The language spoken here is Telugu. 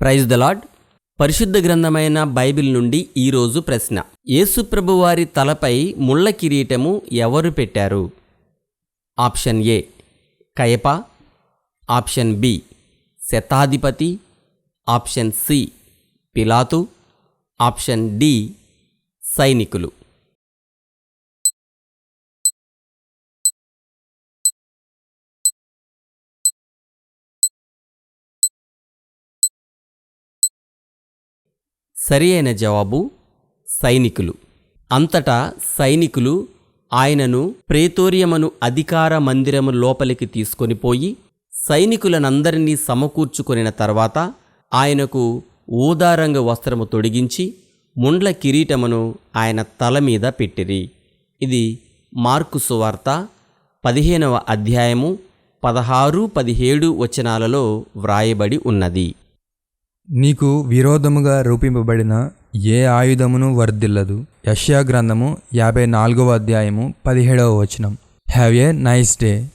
ప్రైజ్ ద లాడ్ పరిశుద్ధ గ్రంథమైన బైబిల్ నుండి ఈరోజు ప్రశ్న. యేసుప్రభువారి తలపై ముళ్ళ కిరీటము ఎవరు పెట్టారు? ఆప్షన్ ఏ కయప. ఆప్షన్ బి శతాధిపతి. ఆప్షన్ సి పిలాతు. ఆప్షన్ డి సైనికులు. సరి అయిన జవాబు సైనికులు. అంతటా సైనికులు ఆయనను ప్రేతోరియమను అధికార మందిరము లోపలికి తీసుకొని పోయి సైనికులనందరినీ సమకూర్చుకొనిన తర్వాత ఆయనకు ఊదారంగు వస్త్రము తొడిగించి ముండ్ల కిరీటమును ఆయన తల మీద పెట్టిరి. ఇది మార్కు సువార్త పదిహేనవ అధ్యాయము పదహారు పదిహేడు వచనాలలో వ్రాయబడి ఉన్నది. నీకు విరోధముగా రూపింపబడిన ఏ ఆయుధమును వర్ధిల్లదు? యష్యా గ్రంథము యాభై నాలుగవ అధ్యాయము పదిహేడవ వచనం. Have a nice day